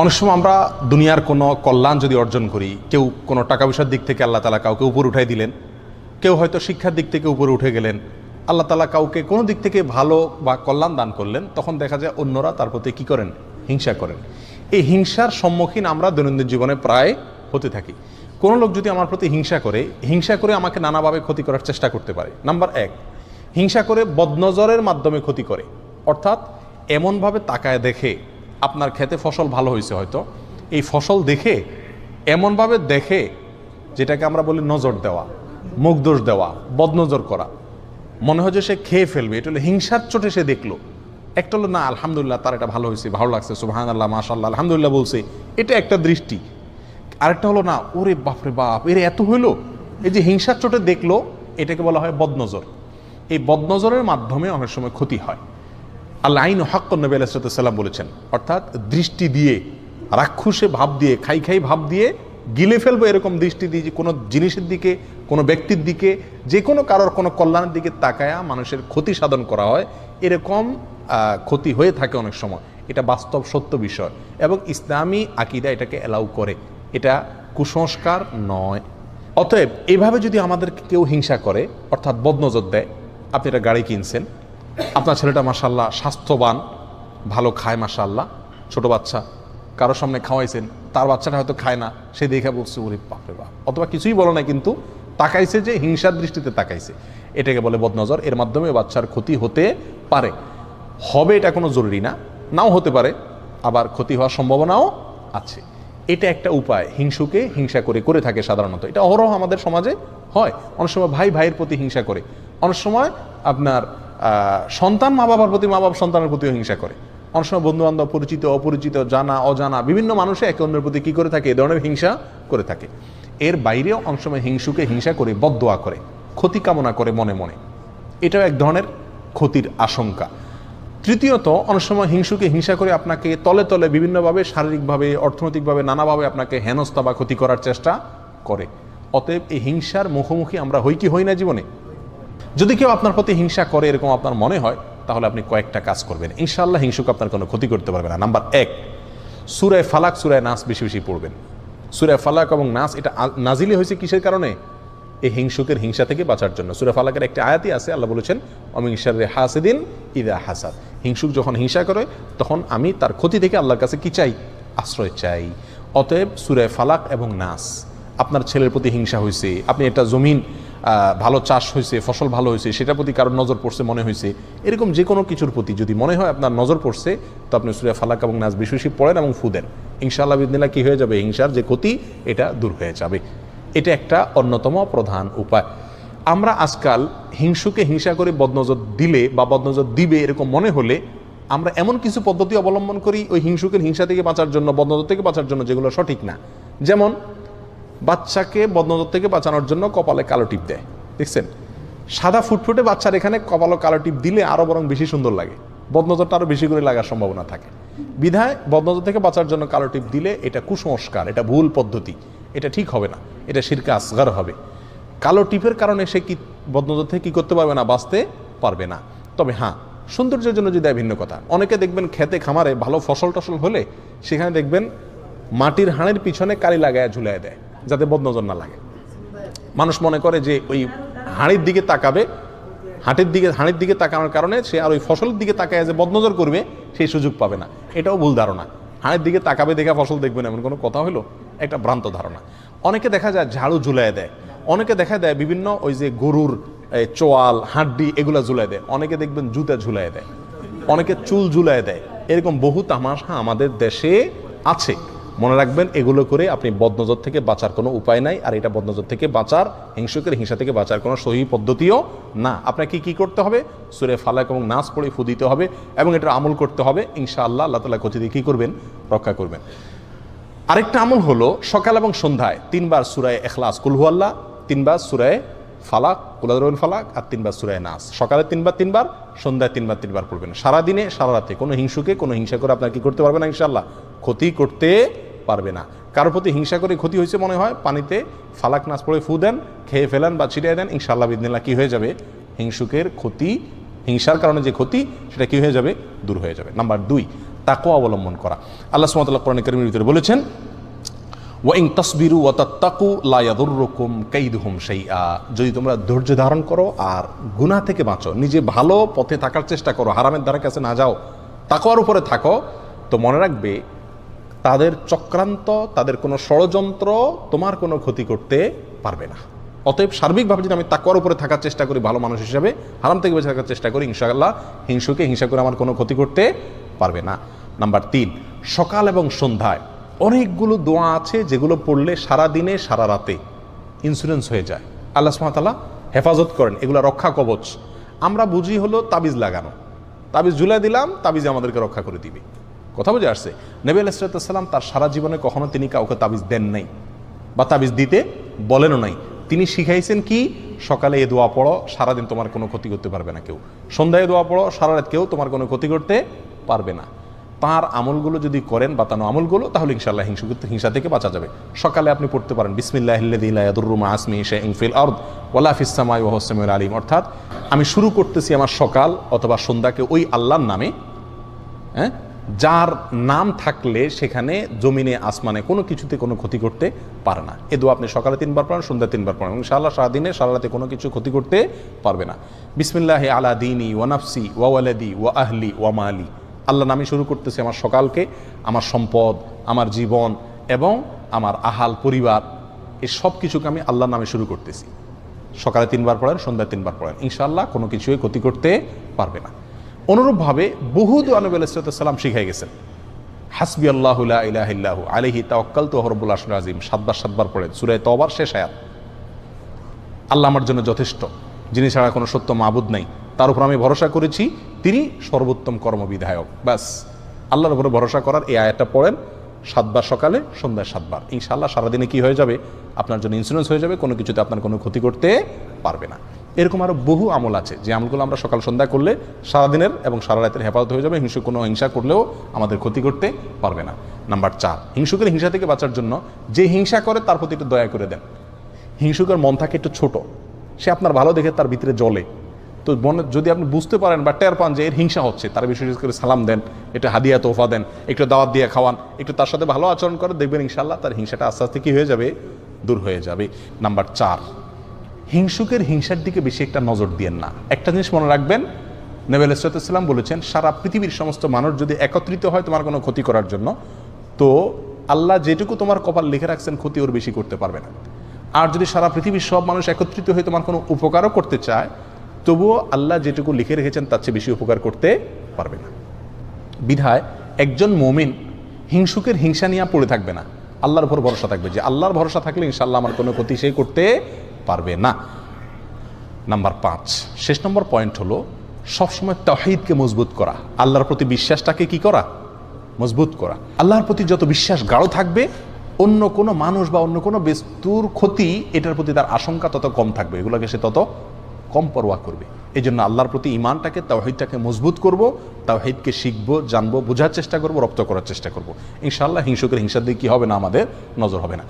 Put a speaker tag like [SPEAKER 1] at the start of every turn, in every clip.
[SPEAKER 1] অনেক সময় আমরা দুনিয়ার কোনো কল্যাণ যদি অর্জন করি, কেউ কোনো টাকা পয়সার দিক থেকে আল্লাহ তালা কাউকে উপর উঠাই দিলেন, কেউ হয়তো শিক্ষার দিক থেকে উপরে উঠে গেলেন, আল্লাহ তালা কাউকে কোনো দিক থেকে ভালো বা কল্যাণ দান করলেন, তখন দেখা যায় অন্যরা তার প্রতি কী করেন? হিংসা করেন। এই হিংসার সম্মুখীন আমরা দৈনন্দিন জীবনে প্রায় হতে থাকি। কোনো লোক যদি আমার প্রতি হিংসা করে হিংসা করে আমাকে নানাভাবে ক্ষতি করার চেষ্টা করতে পারে। নাম্বার এক, হিংসা করে বদনজরের মাধ্যমে ক্ষতি করে। অর্থাৎ এমনভাবে তাকায় দেখে আপনার খেতে ফসল ভালো হয়েছে হয়তো। এই ফসল দেখে, এমনভাবে দেখে, যেটাকে আমরা বলি নজর দেওয়া, মুখ দোষ দেওয়া, বদনজর করা, মনে হয় যে সে খেয়ে ফেলবে। এটা হলো হিংসার চোটে সে দেখল। একটা হলো, না, আলহামদুলিল্লাহ, তার এটা ভালো হয়েছে, ভালো লাগছে সুবাহান আল্লাহ মাশাল্লাহ আলহামদুলিল্লাহ বলছে। এটা একটা দৃষ্টি। আরেকটা হলো, না, ওরে বাপরে বাপ, এর এত হইল? এই যে হিংসার চোটে দেখল, এটাকে বলা হয় বদনজর। এই বদনজরের মাধ্যমে অনেক সময় ক্ষতি হয়। আল্লাহ আইন হক নবী আলাইসাল্লাম বলেছেন, অর্থাৎ দৃষ্টি দিয়ে, রাক্ষুসে ভাব দিয়ে, খাই খাই ভাব দিয়ে গিলে ফেলব এরকম দৃষ্টি দিয়ে যে কোনো জিনিসের দিকে, কোনো ব্যক্তির দিকে, যে কোনো কারোর কোনো কল্যাণের দিকে তাকায়া মানুষের ক্ষতি সাধন করা হয়। এরকম ক্ষতি হয়ে থাকে অনেক সময়। এটা বাস্তব সত্য বিষয় এবং ইসলামী আকিদা এটাকে অ্যালাউ করে। এটা কুসংস্কার নয়। অতএব এভাবে যদি আমাদের কেউ হিংসা করে, অর্থাৎ বদনজর দেয়, আপনি একটা গাড়ি কিনছেন আপনার ছেলেটা মাসাল্লাহ স্বাস্থ্যবান, ভালো খায় মাসাল্লাহ ছোট বাচ্চা কারোর সামনে খাওয়াইছেন, তার বাচ্চাটা হয়তো খায় না, সে দেখে বলছে, ওরে বাপরে বাপ। অথবা কিছুই বলো না কিন্তু তাকাইছে যে হিংসার দৃষ্টিতে তাকাইছে। এটাকে বলে বদনজর। এর মাধ্যমে বাচ্চার ক্ষতি হতে পারে। হবে এটা কোনো জরুরি না, নাও হতে পারে, আবার ক্ষতি হওয়ার সম্ভাবনাও আছে। এটা একটা উপায়। হিংসুকে হিংসা করে করে থাকে সাধারণত। এটা অহরহ আমাদের সমাজে হয়। অনেক সময় ভাই ভাইয়ের প্রতি হিংসা করে। অনেক সময় আপনার সন্তান মা বাবার প্রতি, মা বাবা সন্তানের প্রতি হিংসা করে। অনেক সময় বন্ধু বান্ধব পরিচিত, অপরিচিত, জানা, অজানা, বিভিন্ন মানুষে একে অন্যের প্রতি কী করে থাকে? এ ধরনের হিংসা করে থাকে। এর বাইরেও অনেক সময় হিংসুকে হিংসা করে, বদদোয়া করে, ক্ষতি কামনা করে মনে মনে। এটাও এক ধরনের ক্ষতির আশঙ্কা। তৃতীয়ত, অনেক সময় হিংসুকে হিংসা করে আপনাকে তলে তলে বিভিন্নভাবে শারীরিকভাবে, অর্থনৈতিকভাবে, নানাভাবে আপনাকে হেনস্থা বা ক্ষতি করার চেষ্টা করে। অতএব এই হিংসার মুখোমুখি আমরা হই কি হই না জীবনে? যদি কেউ আপনার প্রতি হিংসা করে এরকম আপনার মনে হয়, তাহলে আপনি কয়েকটা কাজ করবেন। ইনশাআল্লাহ হিংসুক আপনার কোনো ক্ষতি করতে পারবে না। নাম্বার এক, সুরায় ফালাক, সুরায় নাস বেশি বেশি পড়বেন। সুরায় ফালাক এবং নাস, এটা নাজিলি হয়েছে কিসের কারণে? এই হিংসুকের হিংসা থেকে বাঁচার জন্য। সুরা ফালাকের একটি আয়াতি আছে, আল্লাহ বলেছেন অমিংসারে হাসিদিন ইদা হাসাদ। হিংসুক যখন হিংসা করে, তখন আমি তার ক্ষতি থেকে আল্লাহর কাছে কি চাই? আশ্রয় চাই। অতএব সুরায় ফালাক এবং নাস, আপনার ছেলের প্রতি হিংসা হয়েছে, আপনি একটা জমিন ভালো চাষ হয়েছে, ফসল ভালো হয়েছে, সেটার প্রতি কারোর নজর পড়ছে মনে হয়েছে। এরকম যে কোনো কিছুর প্রতি যদি মনে হয় আপনার নজর পড়ছে, তো আপনি সুরিয়া ফালাক এবং নাজ বেশি বেশি পড়েন এবং ফু দেন ইনশাআল্লাহ বিদিনা কি হয়ে যাবে? হিংসার যে ক্ষতি, এটা দূর হয়ে যাবে। এটা একটা অন্যতম প্রধান উপায়। আমরা আজকাল হিংসুকে হিংসা করে বদনজর দিলে বা বদনজর দিবে এরকম মনে হলে, আমরা এমন কিছু পদ্ধতি অবলম্বন করি ওই হিংসুকের হিংসা থেকে বাঁচার জন্য, বদনজর থেকে বাঁচার জন্য যেগুলো সঠিক না। যেমন বাচ্চাকে বদনজর থেকে বাঁচানোর জন্য কপালে কালো টিপ দেয়। দেখছেন? সাদা ফুটফুটে বাচ্চার এখানে কপালে কালো টিপ দিলে আরও বরং বেশি সুন্দর লাগে। বদনজরটা আরও বেশি করে লাগার সম্ভাবনা থাকে। বিধায় বদনজর থেকে বাঁচার জন্য কালো টিপ দিলে এটা কুসংস্কার, এটা ভুল পদ্ধতি। এটা ঠিক হবে না। এটা শিরকা আসগার হবে। কালো টিপের কারণে সে কি বদনজর থেকে কী করতে পারবে না, বাঁচতে পারবে না। তবে হ্যাঁ সৌন্দর্যের জন্য যদি ভিন্ন কথা। অনেকে দেখবেন খেতে খামারে ভালো ফসল টসল হলে সেখানে দেখবেন মাটির হাঁড়ের পিছনে কালি লাগায় ঝুলায় দেয়। যাতে বদনজর না লাগে। মানুষ মনে করে যে ওই হাঁড়ির দিকে তাকাবে, হাটের দিকে, হাঁড়ির দিকে তাকানোর কারণে সে আর ওই ফসলের দিকে তাকায় যে বদনজর করবে, সেই সুযোগ পাবে না। এটাও ভুল ধারণা। হাঁড়ির দিকে তাকাবে দেখা ফসল দেখবেন, এমন কোনো কথা হলো? একটা ভ্রান্ত ধারণা। অনেকে দেখা যায় ঝাড়ু ঝুলায় দেয়। অনেকে দেখা দেয় বিভিন্ন ওই যে গরুর চোয়াল, হাড্ডি, এগুলা ঝুলায় দেয়। অনেকে দেখবেন জুতা ঝুলায় দেয়। অনেকে চুল ঝুলায় দেয়। এরকম বহু তামাশা আমাদের দেশে আছে। মনে রাখবেন, এগুলো করে আপনি বদনজর থেকে বাঁচার কোনো উপায় নাই, আর এটা বদনজর থেকে বাঁচার, হিংসুকের হিংসা থেকে বাঁচার কোনো সহি পদ্ধতিও না। আপনাকে কি করতে হবে? সুরে ফালাক এবং নাচ পড়ে ফু দিতে হবে এবং এটা আমল করতে হবে। ইনশাআল্লাহ আল্লাহ তালা কথিতে কী করবেন? রক্ষা করবেন। আরেকটা আমল হলো সকাল এবং সন্ধ্যায় তিনবার সুরায় এখলাস কুলহু আল্লাহ তিনবার সুরায় ফালাক, কুলাদরুল ফালাক আর তিনবার সুরায় নাস। সকালে তিনবার তিনবার, সন্ধ্যায় তিনবার তিনবার পড়বেন। সারাদিনে সারা রাতে কোনো হিংসুকে, কোনো হিংসা করে আপনার কি করতে পারবে না ইনশাল্লাহ ক্ষতি করতে পারবে না। কারোর প্রতি হিংসা করে ক্ষতি হয়েছে মনে হয়, পানিতে ফালাক নাচ পড়ে ফু দেন, খেয়ে ফেলেন বা ছিটিয়ে দেন ইনশাল্লাহ বিদিনাল্লাহ কি হয়ে যাবে? হিংসুকের ক্ষতি, হিংসার কারণে যে ক্ষতি, সেটা কি হয়ে যাবে? দূর হয়ে যাবে। নাম্বার দুই তাকেও অবলম্বন করা। আল্লাহ সুমতাল্লাহ কোরআন করিমের ভিতরে বলেছেন ওয়াইং তসবিরু ও তাত্তাকু লায়াদুররকুম কাইদুহুম সেইআ যদি তোমরা ধৈর্য ধারণ করো আর গুনাহ থেকে বাঁচো, নিজে ভালো পথে থাকার চেষ্টা করো, হারামের দ্বারা কাছে না যাও, তাকওয়ার উপরে থাকো, তো মনে রাখবে তাদের চক্রান্ত, তাদের কোনো ষড়যন্ত্র তোমার কোনো ক্ষতি করতে পারবে না। অতএব সার্বিকভাবে যদি আমি তাকওয়ার উপরে থাকার চেষ্টা করি ভালো মানুষ হিসাবে, হারাম থেকে বেঁচে থাকার চেষ্টা করি, ইনশাআল্লাহ হিংসুকে হিংসা করে আমার কোনো ক্ষতি করতে পারবে না। নাম্বার তিন, সকাল এবং সন্ধ্যায় অনেকগুলো দোয়া আছে যেগুলো পড়লে সারা দিনে সারা রাতে ইন্স্যুরেন্স হয়ে যায়। আল্লাহ সুমাতাল্লাহ হেফাজত করেন, এগুলো রক্ষা কবচ। আমরা বুঝি হলো তাবিজ লাগানো। তাবিজ ঝুলাই দিলাম, তাবিজ আমাদেরকে রক্ষা করে দিবে। কথা বুঝে আসছে? নবী আলাইসালাম তার সারা জীবনে কখনো তিনি কাউকে তাবিজ দেন নাই বা তাবিজ দিতে বলেনও নাই। তিনি শিখাইছেন কি? সকালে এ দোয়া পড়ো, সারাদিন তোমার কোনো ক্ষতি করতে পারবে না কেউ। সন্ধ্যায় দোয়া পড়ো, সারা রাত কেউ তোমার কোনো ক্ষতি করতে পারবে না। তার আমলগুলো যদি করেন বাতানো আমলগুলো, তাহলে ইনশাল্লাহ হিংসু হিংসা থেকে বাঁচা যাবে। সকালে আপনি পড়তে পারেন বিসমিল্লাহিল্লাদুরুমা আসমি আলিম। অর্থাৎ আমি শুরু করতেছি আমার সকাল অথবা সন্ধ্যাকে ওই আল্লাহর নামে হ্যাঁ? যার নাম থাকলে সেখানে জমিনে, আসমানে কোনো কিছুতে কোনো ক্ষতি করতে পারে না। এ দোয়া আপনি সকালে তিনবার পড়েন, সন্ধ্যা তিনবার পড়েন। ইনশাআল্লাহ সারাদিনে সারা কোনো কিছু ক্ষতি করতে পারবে না। বিসমিল্লাহ আলা দিনী ওয়ানাফসি ওয়াওয়ালাদি ওয়া আহলি ওয়া মালি। আল্লাহ নামে শুরু করতেছি আমার সকালকে, আমার সম্পদ, আমার জীবন এবং আমার আহাল পরিবার। এই সব কিছুকে আমি আল্লাহর নামে শুরু করতেছি। সকালে তিনবার পড়েন, সন্ধ্যায় তিনবার পড়েন। ইনশাআল্লাহ কোনো কিছুই ক্ষতি করতে পারবে না। অনুরূপভাবে বহু আনব আলাইসালাম শিখাই গেছেন। হাসবি আল্লাহ ইলাহিল্লাহ আলিহি তাওয়াক্কাল তো হরবুল আসল আজিম সাতবার সাতবার পড়েন। সুরায় তবার শেষ আয়াত। আল্লাহ আমার জন্য যথেষ্ট। যিনি ছাড়া কোনো সত্য মাবুদ নাই। তার উপর আমি ভরসা করেছি, তিনি সর্বোত্তম কর্মবিধায়ক। ব্যাস। আল্লাহর উপরে ভরসা করার এই আয়াতটা পড়েন সাতবার সকালে, সন্ধ্যায় সাতবার। ইনশাল্লাহ সারাদিনে কি হয়ে যাবে? আপনার জন্য ইন্স্যুরেন্স হয়ে যাবে, কোনো কিছুতে আপনার কোনো ক্ষতি করতে পারবে না। এরকম আরও বহু আমল আছে, যে আমলগুলো আমরা সকাল সন্ধ্যা করলে সারাদিনের এবং সারা রাতের হেফাজত হয়ে যাবে, হিংসুক কোনো হিংসা করলেও আমাদের ক্ষতি করতে পারবে না। নাম্বার চার, হিংসুকের হিংসা থেকে বাঁচার জন্য যে হিংসা করে তার প্রতি একটু দয়া করে দেন। হিংসুকের মন থাকে একটু ছোট। সে আপনার ভালো দেখে তার ভিতরে জ্বলে। তো মনে যদি আপনি বুঝতে পারেন বা টের পান যে এর হিংসা হচ্ছে, তার বিশেষ করে সালাম দেন একটু হাদিয়া তোফা দেন, একটু দাওয়াত দিয়ে খাওয়ান, একটু তার সাথে ভালো আচরণ করে দেখবেন ইনশাল্লাহ তার হিংসাটা আস্তে আস্তে কী হয়ে যাবে? দূর হয়ে যাবে। নাম্বার চার, হিংসুকের হিংসার দিকে বেশি একটা নজর দিয়েন না। একটা জিনিস মনে রাখবেন নেবেল ইসরাতাম বলেছেন, সারা পৃথিবীর সমস্ত মানুষ যদি একত্রিত হয় তোমার কোনো ক্ষতি করার জন্য, তো আল্লাহ যেটুকু তোমার কপাল লিখে রাখছেন, ক্ষতি ওর বেশি করতে পারবে না। আর যদি সারা পৃথিবীর সব মানুষ একত্রিত হয়ে তোমার কোনো উপকারও করতে চায় তবুও আল্লাহ যেটুকু লিখে রেখেছেন, তার চেয়ে বেশি উপকার করতে পারবে না। বিধায় একজন মমিন হিংসুকের হিংসা নিয়ে পড়ে থাকবে না। আল্লাহর উপর ভরসা থাকবে যে আল্লাহর ভরসা থাকলে ইনশাল্লাহ আমার কোনো ক্ষতি সে করতে পারবে না। নাম্বার পাঁচ, শেষ নম্বর পয়েন্ট হলো সবসময় তহিদকে মজবুত করা। আল্লাহর প্রতি বিশ্বাসটাকে কি করা? মজবুত করা। আল্লাহর প্রতি যত বিশ্বাস গাঢ় থাকবে, অন্য কোনো মানুষ বা অন্য কোনো বস্তুর ক্ষতি এটার প্রতি তার আশঙ্কা তত কম থাকবে। এগুলোকে সে তত কম পরোয়া করবে। এই জন্য আল্লাহর প্রতি ইমানটাকে তাওহিদটাকে মজবুত করব, তাওহিদকে শিখব, জানব, বোঝার চেষ্টা করব, রপ্ত করার চেষ্টা করব। ইনশাআল্লাহ হিংসুকের হিংসার দিকে কী হবে না আমাদের নজর হবে না।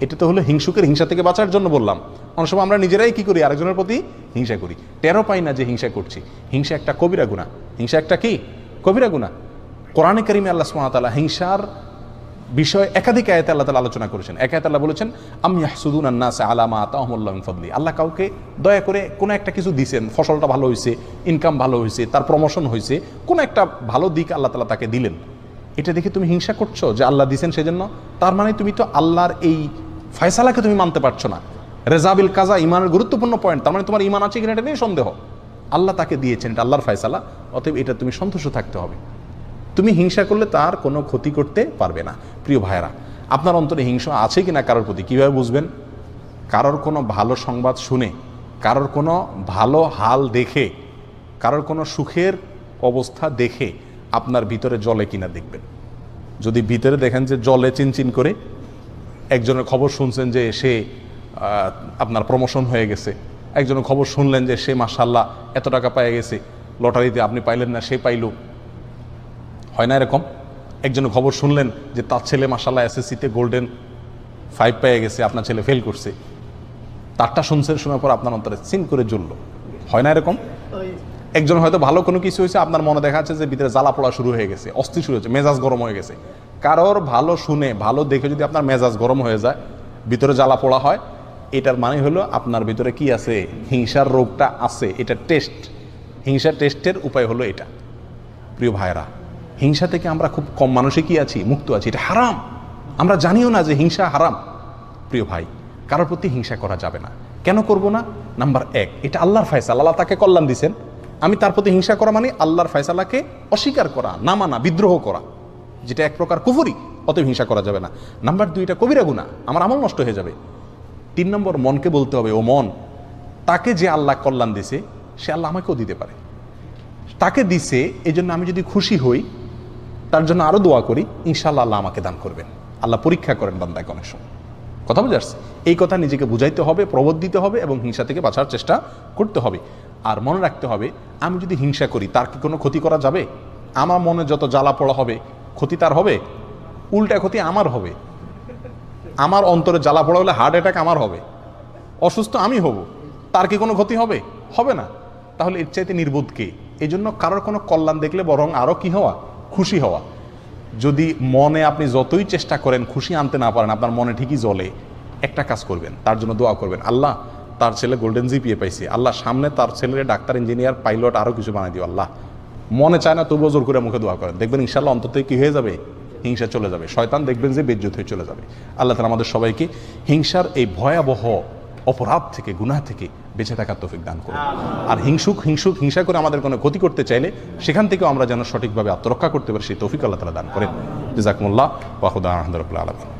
[SPEAKER 1] এটা তো হলো হিংসুকের হিংসা থেকে বাঁচার জন্য বললাম। অনেক সময় আমরা নিজেরাই কি করি? আরেকজনের প্রতি হিংসা করি। টেরো পাই না যে হিংসা করছি। হিংসা একটা কবিরা গুণা হিংসা একটা কি? কবিরা গুণা কোরআনে করিমে আল্লাহ সুমাতালা হিংসার বিষয় একাধিক আয়তে আল্লাহ তালা আলোচনা করেছেন। এক আয়তে আল্লাহ বলেছেন, আমি হাসুদুন আন্নাস আলামা তাহমুল্লাহ ফদলি। আল্লাহ কাউকে দয়া করে কোনো একটা কিছু দিছেন, ফসলটা ভালো হয়েছে ইনকাম ভালো হয়েছে তার প্রমোশন হয়েছে কোনো একটা ভালো দিক আল্লাহ তালা তাকে দিলেন। এটা দেখে তুমি হিংসা করছ যে আল্লাহ দিছেন সেজন্য? তার মানে তুমি তো আল্লাহর এই ফয়সালাকে তুমি মানতে পারছ না। রেজাবিল কাজা ইমানের গুরুত্বপূর্ণ পয়েন্ট তার মানে তোমার ইমান আছে কিনা এটা নিয়ে সন্দেহ। আল্লাহ তাকে দিয়েছেন এটা আল্লাহর ফয়সালা, অতএব এটা তুমি সন্তুষ্ট থাকতে হবে। তুমি হিংসা করলে তার কোনো ক্ষতি করতে পারবে না, প্রিয় ভাইয়েরা। আপনার অন্তরে হিংসা আছে কিনা কারোর প্রতি, কীভাবে বুঝবেন? কারোর কোনো ভালো সংবাদ শুনে, কারোর কোনো ভালো হাল দেখে, কারোর কোনো সুখের অবস্থা দেখে আপনার ভিতরে জলে কিনা দেখবেন। যদি ভিতরে দেখেন যে জলে চিনচিন করে, একজনের খবর শুনছেন যে সে আপনার প্রমোশন হয়ে গেছে, একজনের খবর শুনলেন যে সে মাসাল্লাহ এত টাকা পেয়ে গেছে, লটারিতে আপনি পাইলেন না, সে পাইল হয় না এরকম? একজনের খবর শুনলেন যে তার ছেলে মাসাল্লাহ এসএসসিতে গোল্ডেন ফাইভ পেয়ে গেছে, আপনার ছেলে ফেল করছে। তারটা শুনছেন শোনার পর আপনার অন্তরে সিন করে জ্বললো। হয় না এরকম? একজন হয়তো ভালো কোনো কিছু হয়েছে, আপনার মনে দেখা যাচ্ছে যে ভিতরে জ্বালা পড়া শুরু হয়ে গেছে, অস্থির শুরু হয়েছে, মেজাজ গরম হয়ে গেছে। কারোর ভালো শুনে, ভালো দেখে যদি আপনার মেজাজ গরম হয়ে যায়, ভিতরে জ্বালা পোড়া হয়, এটার মানে হলো আপনার ভিতরে কি আছে? হিংসার রোগটা আছে, এটা টেস্ট হিংসা টেস্টের উপায় হলো এটা। প্রিয় ভাইরা হিংসা থেকে আমরা খুব কম মানুষে কি আছি, মুক্ত আছি, এটা হারাম। আমরা জানিও না যে হিংসা হারাম। প্রিয় ভাই, কারোর প্রতি হিংসা করা যাবে না। কেন করব না? নাম্বার এক, এটা আল্লাহর ফয়সাল। আল্লাহ তাকে কল্যাণ দিছেন। আমি তার প্রতি হিংসা করা মানে আল্লাহর ফয়সালাকে অস্বীকার করা, না মানা, বিদ্রোহ করা, যেটা এক প্রকার কুফুরি, অতএব হিংসা করা যাবে না। নাম্বার দুইটা কবিরা গুণা আমার আমল নষ্ট হয়ে যাবে। তিন নম্বর, মনকে বলতে হবে, ও মন, তাকে যে আল্লাহ কল্যাণ দিছে, সে আল্লাহ আমাকেও দিতে পারে। তাকে দিছে এই জন্য আমি যদি খুশি হই তার জন্য আরও দোয়া করি ইনশাল্লাহ আল্লাহ আমাকে দান করবেন। আল্লাহ পরীক্ষা করেন বান্দাকে অনেক সময়। কথা বুঝে আসছে? এই কথা নিজেকে বুঝাইতে হবে, প্রবোধ দিতে হবে এবং হিংসা থেকে বাঁচার চেষ্টা করতে হবে। আর মনে রাখতে হবে, আমি যদি হিংসা করি, তার কি কোনো ক্ষতি করা যাবে? আমার মনে যত জ্বালা পড়া হবে, ক্ষতি তার হবে? উল্টা ক্ষতি আমার হবে। আমার অন্তরে জ্বালা পড়া হলে হার্ট অ্যাটাক আমার হবে। অসুস্থ আমি হব, তার কি কোনো ক্ষতি হবে? হবে না। তাহলে এর চাইতে নির্বোধ কে? এই জন্য কারোর কোনো কল্যাণ দেখলে বরং আরও কি হওয়া? খুশি হওয়া। যদি মনে আপনি যতই চেষ্টা করেন খুশি আনতে না পারেন, আপনার মনে ঠিকই জ্বলে। একটা কাজ করবেন, তার জন্য দোয়া করবেন। আল্লাহ, তার ছেলে গোল্ডেন জিপিএ পাইছে। আল্লাহ, সামনে তার ছেলে ডাক্তার ইঞ্জিনিয়ার পাইলট আরও কিছু বানাই দিও আল্লাহ। মনে চায় না, তবুও জোর করে মুখে দোয়া করেন। দেখবেন ইনশাল্লাহ অন্তত কি হয়ে যাবে? হিংসা চলে যাবে। শয়তান দেখবেন যে বেজ্জুত হয়ে চলে যাবে। আল্লাহ তালা আমাদের সবাইকে হিংসার এই ভয়াবহ অপরাধ থেকে, গুনাহ থেকে বেঁচে থাকার তৌফিক দান করুন। আর হিংসুক হিংসুক, হিংসা করে আমাদের কোনো ক্ষতি করতে চাইলে সেখান থেকেও আমরা যেন সঠিকভাবে আত্মরক্ষা করতে পারি, সেই তৌফিক আল্লাহ তালা দান করেন। জাজাকুমুল্লাহ ওয়াহুদা আহমদুল্লাহ আলমিন।